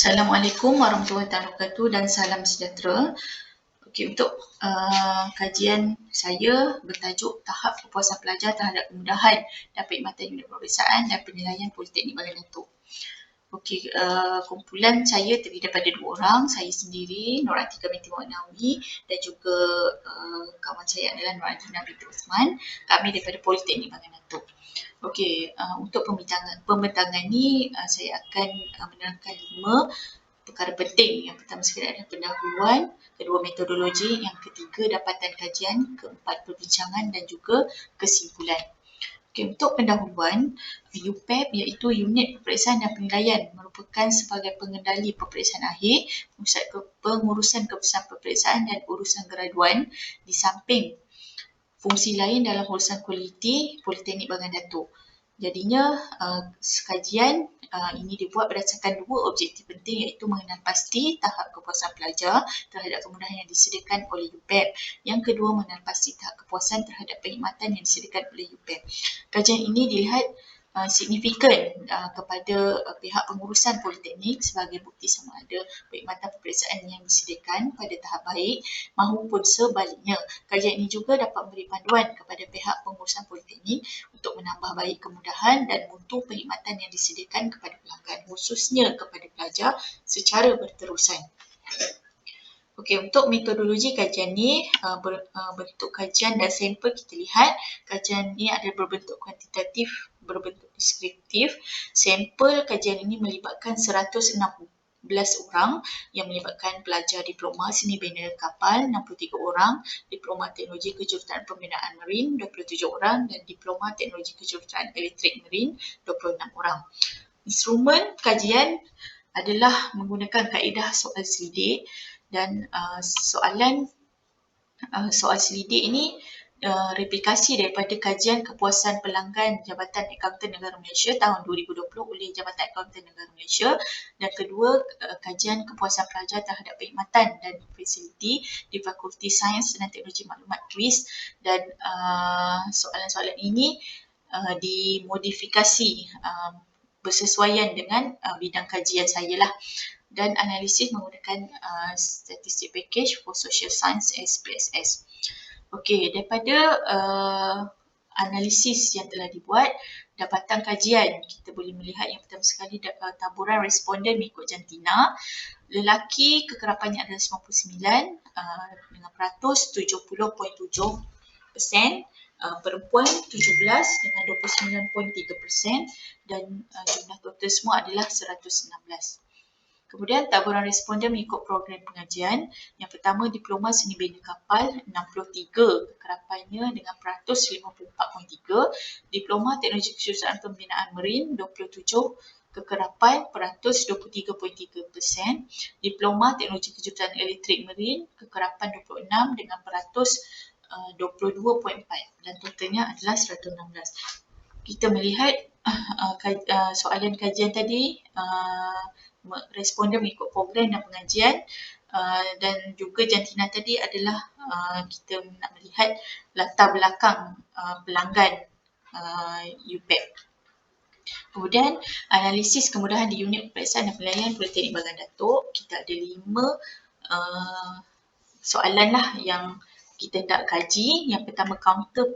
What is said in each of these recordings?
Assalamualaikum warahmatullahi wabarakatuh dan salam sejahtera. Okey, untuk uh, kajian saya bertajuk tahap kepuasan pelajar terhadap kemudahan dan perkhidmatan unit peperiksaan dan penilaian Politeknik Bagan Datuk. Okey, uh, kumpulan saya terdiri daripada dua orang, saya sendiri Nur Atika binti Mu'nawi dan juga uh, kawan saya adalah Nur Adina binti Osman. Kami daripada Politeknik Bagan Datuk. Okey, uh, untuk pembincangan pembentangan ni uh, saya akan uh, menerangkan lima perkara penting. Yang pertama sekali adalah pendahuluan, kedua metodologi, yang ketiga dapatan kajian, keempat perbincangan dan juga kesimpulan. Okey, untuk pendahuluan, UPEP iaitu Unit Peperiksaan dan Penilaian merupakan sebagai pengendali peperiksaan akhir, pusat pengurusan keputusan peperiksaan dan urusan graduan di samping fungsi lain dalam urusan kualiti Politeknik Bagan Datuk. Jadinya uh, kajian uh, ini dibuat berdasarkan dua objektif penting iaitu mengenal pasti tahap kepuasan pelajar terhadap kemudahan yang disediakan oleh UPEP. Yang kedua mengenal pasti tahap kepuasan terhadap perkhidmatan yang disediakan oleh UPEP. Kajian ini dilihat Uh, signifikan uh, kepada uh, pihak pengurusan politeknik sebagai bukti sama ada perkhidmatan peperiksaan yang disediakan pada tahap baik maupun sebaliknya. Kajian ini juga dapat memberi panduan kepada pihak pengurusan politeknik untuk menambah baik kemudahan dan mutu perkhidmatan yang disediakan kepada pelanggan khususnya kepada pelajar secara berterusan. Okey, untuk metodologi kajian ni, uh, ber, uh, bentuk kajian dan sampel kita lihat. Kajian ni ada berbentuk kuantitatif berbentuk deskriptif. Sampel kajian ini melibatkan 116 orang yang melibatkan pelajar diploma seni bina kapal 63 orang, diploma teknologi kejuruteraan pembinaan marin 27 orang dan diploma teknologi kejuruteraan elektrik marin 26 orang. Instrumen kajian adalah menggunakan kaedah soal selidik dan uh, soalan uh, soal selidik ini uh, replikasi daripada kajian kepuasan pelanggan Jabatan Akaunten Negara Malaysia tahun 2020 oleh Jabatan Akaunten Negara Malaysia. Dan kedua uh, kajian kepuasan pelajar terhadap perkhidmatan dan fasiliti di Fakulti Sains dan Teknologi Maklumat KWIS dan uh, soalan-soalan ini uh, dimodifikasi uh, bersesuaian dengan uh, bidang kajian saya lah. Dan analisis menggunakan uh, statistik package for social science SPSS. Okey, daripada uh, analisis yang telah dibuat, dapatan kajian kita boleh melihat yang pertama sekali uh, taburan responden mengikut jantina. Lelaki kekerapannya adalah 59 uh, dengan peratus 70.7 persen. Uh, perempuan 17 dengan 29.3 persen dan uh, jumlah total semua adalah 116. Kemudian taburan responden mengikut program pengajian. Yang pertama diploma seni bina kapal 63 kekerapannya dengan peratus 54.3. Diploma teknologi kejuruteraan pembinaan marin 27 kekerapan peratus 23.3 persen. Diploma teknologi kejuruteraan elektrik marin kekerapan 26 dengan peratus uh, 22.4 dan totalnya adalah 116. Kita melihat uh, uh, soalan kajian tadi uh, responden mengikut program dan pengajian uh, dan juga jantina tadi adalah uh, kita nak melihat latar belakang uh, pelanggan uh, UPEP. Kemudian analisis kemudahan di unit peperiksaan dan penilaian Politeknik Bagan Datuk. Kita ada lima uh, soalan lah yang kita nak kaji. Yang pertama counter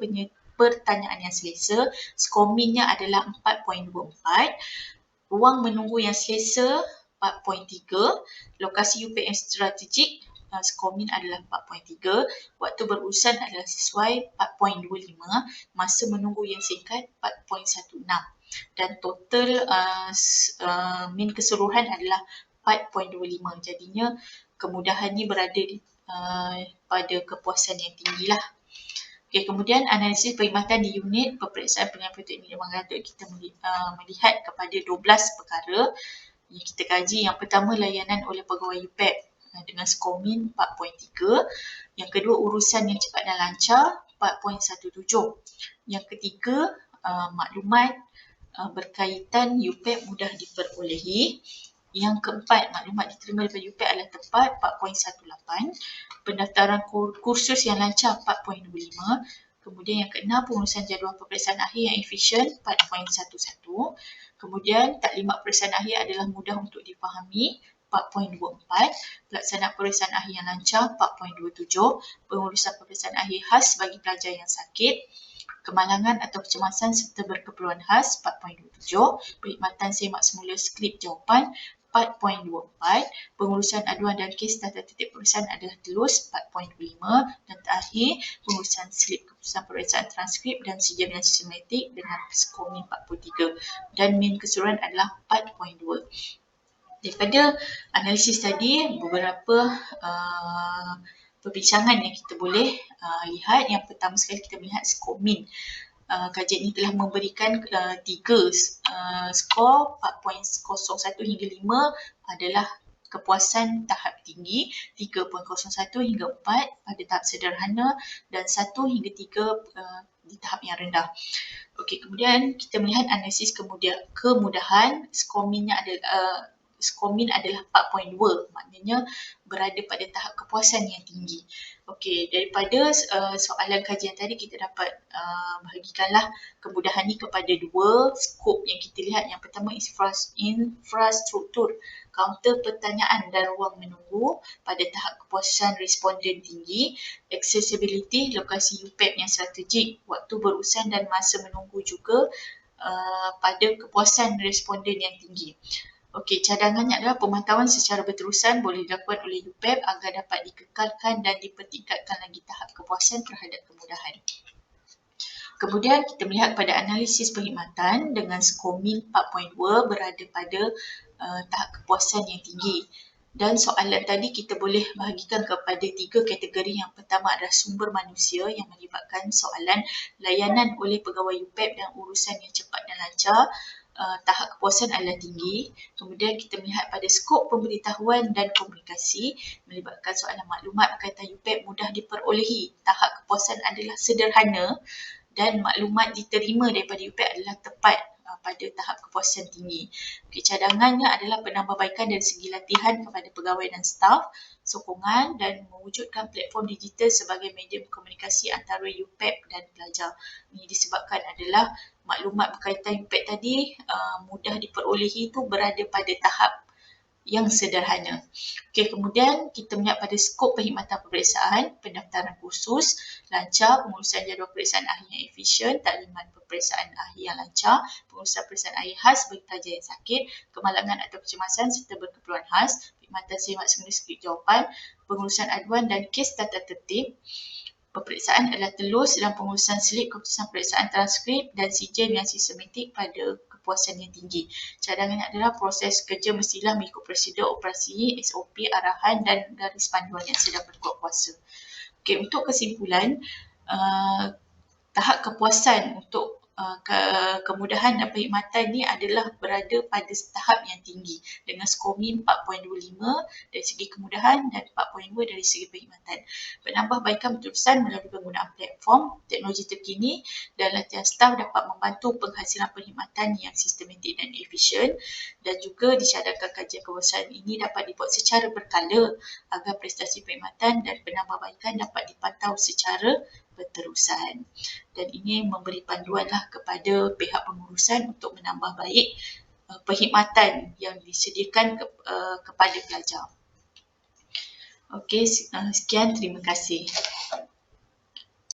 pertanyaan yang selesa. Skominnya adalah 4.24 ruang menunggu yang selesa 4.3, lokasi UPM strategik skomin adalah 4.3, waktu berurusan adalah sesuai 4.25, masa menunggu yang singkat 4.16 dan total uh, uh, min keseluruhan adalah 4.25. Jadinya kemudahan ni berada di, uh, pada kepuasan yang tinggi lah. Okay, kemudian analisis perkhidmatan di unit peperiksaan politeknik Memang Datuk kita uh, melihat kepada 12 perkara yang kita kaji. Yang pertama layanan oleh pegawai UPEP uh, dengan skomin 4.3. Yang kedua urusan yang cepat dan lancar 4.17. Yang ketiga uh, maklumat berkaitan UPEP mudah diperolehi. Yang keempat, maklumat diterima daripada UPEP adalah tepat 4.18 pendaftaran kursus yang lancar 4.25 kemudian yang keenam pengurusan jadual peperiksaan akhir yang efisien 4.11 kemudian taklimat peperiksaan akhir adalah mudah untuk dipahami 4.24, pelaksanaan peperiksaan akhir yang lancar 4.27, pengurusan peperiksaan akhir khas bagi pelajar yang sakit, kemalangan atau kecemasan serta berkeperluan khas 4.27, perkhidmatan semak semula skrip jawapan 4.24, pengurusan aduan dan kes tata tertib peperiksaan adalah telus 4.5 dan terakhir pengurusan slip keputusan peperiksaan transkrip dan sijil yang sistematik dengan skor min 43 dan min keseluruhan adalah 4.2. Daripada analisis tadi beberapa uh, perbincangan yang kita boleh uh, lihat yang pertama sekali kita melihat skor min uh, kajian ini telah memberikan uh, tiga uh, skor 4.01 hingga 5 adalah kepuasan tahap tinggi 3.01 hingga 4 pada tahap sederhana dan 1 hingga 3 uh, di tahap yang rendah. Okey, kemudian kita melihat analisis kemudian kemudahan skor minnya adalah uh, skor min adalah 4.2 maknanya berada pada tahap kepuasan yang tinggi. Okey, daripada uh, soalan kajian tadi kita dapat uh, bahagikanlah kemudahan ini kepada dua skop yang kita lihat. Yang pertama infrastruktur kaunter pertanyaan dan ruang menunggu pada tahap kepuasan responden tinggi, accessibility lokasi UPEP yang strategik, waktu berurusan dan masa menunggu juga uh, pada kepuasan responden yang tinggi. Okey, cadangannya adalah pemantauan secara berterusan boleh dilakukan oleh UPEP agar dapat dikekalkan dan dipertingkatkan lagi tahap kepuasan terhadap kemudahan. Kemudian kita melihat pada analisis perkhidmatan dengan skor min 4.2 berada pada uh, tahap kepuasan yang tinggi. Dan soalan tadi kita boleh bahagikan kepada tiga kategori. Yang pertama adalah sumber manusia yang melibatkan soalan layanan oleh pegawai UPEP dan urusan yang cepat dan lancar uh, tahap kepuasan adalah tinggi. Kemudian kita melihat pada skop pemberitahuan dan komunikasi melibatkan soalan maklumat berkaitan UPEP mudah diperolehi. Tahap kepuasan adalah sederhana dan maklumat diterima daripada UPEP adalah tepat uh, pada tahap kepuasan tinggi. Okay, cadangannya adalah penambahbaikan dari segi latihan kepada pegawai dan staf, sokongan dan mewujudkan platform digital sebagai medium komunikasi antara UPEP dan pelajar. Ini disebabkan adalah maklumat berkaitan impact tadi uh, mudah diperolehi itu berada pada tahap yang sederhana. Okey, kemudian kita melihat pada skop perkhidmatan peperiksaan, pendaftaran khusus, lancar, pengurusan jadual peperiksaan ahli yang efisien, taklimat peperiksaan ahli yang lancar, pengurusan peperiksaan ahli khas bagi pelajar yang sakit, kemalangan atau kecemasan serta berkeperluan khas, perkhidmatan semak semula skrip jawapan, pengurusan aduan dan kes tata tertib, Peperiksaan adalah telus dalam pengurusan slip keputusan peperiksaan transkrip dan sijil yang sistematik pada kepuasan yang tinggi. Cadangannya adalah proses kerja mestilah mengikut prosedur operasi, SOP, arahan dan garis panduan yang sedang berkuat kuasa. Okay, untuk kesimpulan, uh, tahap kepuasan untuk Uh, ke, kemudahan dan perkhidmatan ni adalah berada pada tahap yang tinggi dengan skor min 4.25 dari segi kemudahan dan 4.2 dari segi perkhidmatan. Penambahbaikan berterusan melalui penggunaan platform teknologi terkini dan latihan staf dapat membantu penghasilan perkhidmatan yang sistematik dan efisien dan juga dicadangkan kajian kewasan ini dapat dibuat secara berkala agar prestasi perkhidmatan dan penambahbaikan dapat dipantau secara berterusan dan ini memberi panduanlah kepada pihak pengurusan untuk menambah baik uh, perkhidmatan yang disediakan ke, uh, kepada pelajar. Okey, uh, sekian terima kasih.